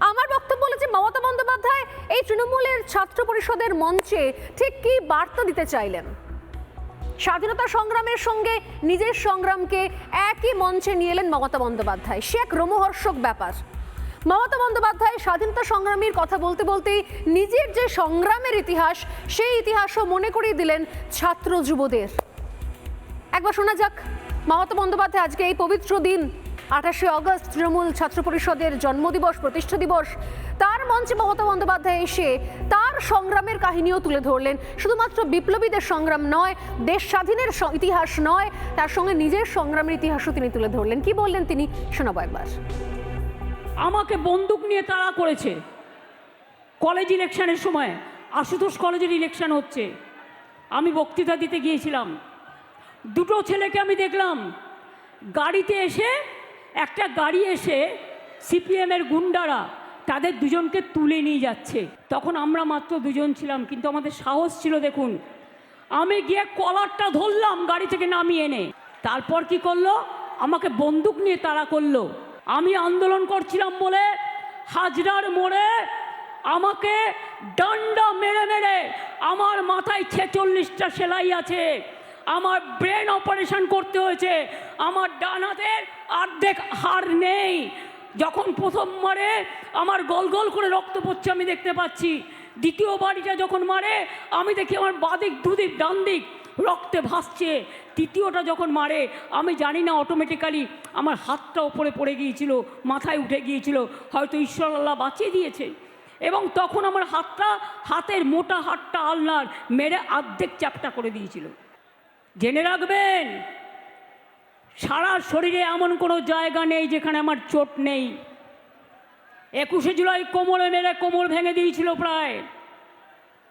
আমার বক্তব্য হলো যে মমতা বন্দ্যোপাধ্যায় এই তৃণমূলের ছাত্র পরিষদের মঞ্চে ঠিক কি বার্তা দিতে চাইলেন? স্বাধীনতা সংগ্রামের সঙ্গে নিজের সংগ্রামকে একই মঞ্চে নিয়ে এলেন মমতা বন্দ্যোপাধ্যায়। সে এক রোমহর্ষক ব্যাপার। মমতা বন্দ্যোপাধ্যায় স্বাধীনতা সংগ্রামীর কথা বলতে বলতেই নিজের যে সংগ্রামের ইতিহাস, সেই ইতিহাসও মনে করিয়ে দিলেন ছাত্র যুবদের। একবার শোনা যাক, মমতা বন্দ্যোপাধ্যায় আজকে এই পবিত্র দিন আঠাশে অগস্ট তৃণমূল ছাত্র পরিষদের জন্মদিবস, প্রতিষ্ঠা দিবস। তার মঞ্চে মমতা বন্দ্যোপাধ্যায় এসে তার সংগ্রামের কাহিনীও তুলে ধরলেন। শুধুমাত্র বিপ্লবীদের সংগ্রাম নয়, দেশ স্বাধীনের ইতিহাস নয়, তার সঙ্গে নিজের সংগ্রামের ইতিহাসও তিনি তুলে ধরলেন। কি বললেন তিনি? শোনাবো একবার। আমাকে বন্দুক নিয়ে তাড়া করেছে। কলেজ ইলেকশনের সময়, আশুতোষ কলেজের ইলেকশন হচ্ছে। আমি বক্তৃতা দিতে গিয়েছিলাম। দুটো ছেলেকে আমি দেখলাম। গাড়িতে এসে একটা গাড়ি এসে সিপিএমের গুন্ডারা তাদের দুজনকে তুলে নিয়ে যাচ্ছে। তখন আমরা মাত্র দুজন ছিলাম, কিন্তু আমাদের সাহস ছিল দেখুন। আমি গিয়ে কলারটা ধরলাম গাড়ি থেকে নামিয়ে এনে। তারপর কি করল? আমাকে বন্দুক নিয়ে তাড়া করল। আমি আন্দোলন করছিলাম বলে হাজরার মোড়ে আমাকে ডান্ডা মেরে মেরে আমার মাথায় ছেচল্লিশটা সেলাই আছে। আমার ব্রেন অপারেশন করতে হয়েছে। আমার ডান হাতের অর্ধেক হাড় নেই। যখন প্রথম মারে, আমার গল গল করে রক্ত পড়ছে আমি দেখতে পাচ্ছি। দ্বিতীয় বাড়িটা যখন মারে, আমি দেখি আমার বাদিক দুদিক ডান দিক রক্তে ভাসছে। তৃতীয়টা যখন মারে, আমি জানি না অটোমেটিক্যালি আমার হাতটা ওপরে পড়ে গিয়েছিল, মাথায় উঠে গিয়েছিল। হয়তো ঈশ্বর আল্লাহ বাঁচিয়ে দিয়েছে। এবং তখন আমার হাতটা, হাতের মোটা হাতটা আলনার মেরে অর্ধেক চ্যাপটা করে দিয়েছিল। জেনে রাখবেন, সারা শরীরে এমন কোনো জায়গা নেই যেখানে আমার চোট নেই। একুশে জুলাই কোমরে মেরে কোমর ভেঙে দিয়েছিল প্রায়।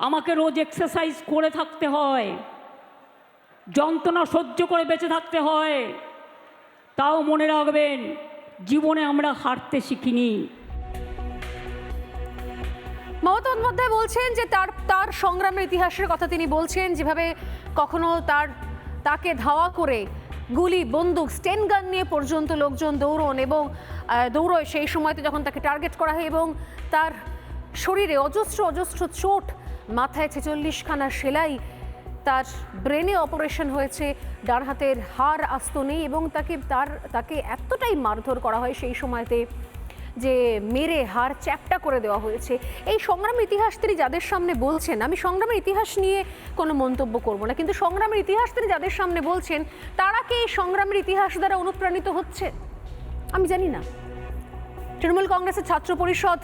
আমাকে রোজ এক্সারসাইজ করে থাকতে হয়, যন্ত্রণা সহ্য করে বেঁচে থাকতে হয়। তাও মনে রাখবেন, জীবনে আমরা হারতে শিখিনি। মমতা বন্দ্যোপাধ্যায় বলছেন যে তার তার সংগ্রামের ইতিহাসের কথা তিনি বলছেন, যেভাবে কখনো তার তাকে ধাওয়া করে গুলি, বন্দুক, স্টেন গান নিয়ে পর্যন্ত লোকজন দৌড়ন এবং দৌড়য়। সেই সময়তে যখন তাকে টার্গেট করা হয় এবং তার শরীরে অজস্র অজস্র চোট, মাথায় ছেচল্লিশখানা সেলাই, তার ব্রেনে অপারেশন হয়েছে, ডান হাতের হাড় আস্ত নেই এবং তাকে, তার, তাকে এতটাই মারধর করা হয় সেই সময়তে যে মেরে হার চ্যাপটা করে দেওয়া হয়েছে। এই সংগ্রামের ইতিহাস তিনি যাদের সামনে বলছেন, আমি সংগ্রামের ইতিহাস নিয়ে কোনো মন্তব্য করব না, কিন্তু সংগ্রামের ইতিহাস তিনি যাদের সামনে বলছেন, তারা কি এই সংগ্রামের ইতিহাস দ্বারা অনুপ্রাণিত হচ্ছে? আমি জানি না। তৃণমূল কংগ্রেসের ছাত্র পরিষদ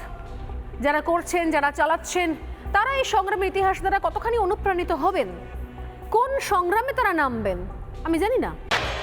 যারা করছেন, যারা চালাচ্ছেন, তারা এই সংগ্রামের ইতিহাস দ্বারা কতখানি অনুপ্রাণিত হবেন? কোন সংগ্রামে তারা নামবেন? আমি জানি না।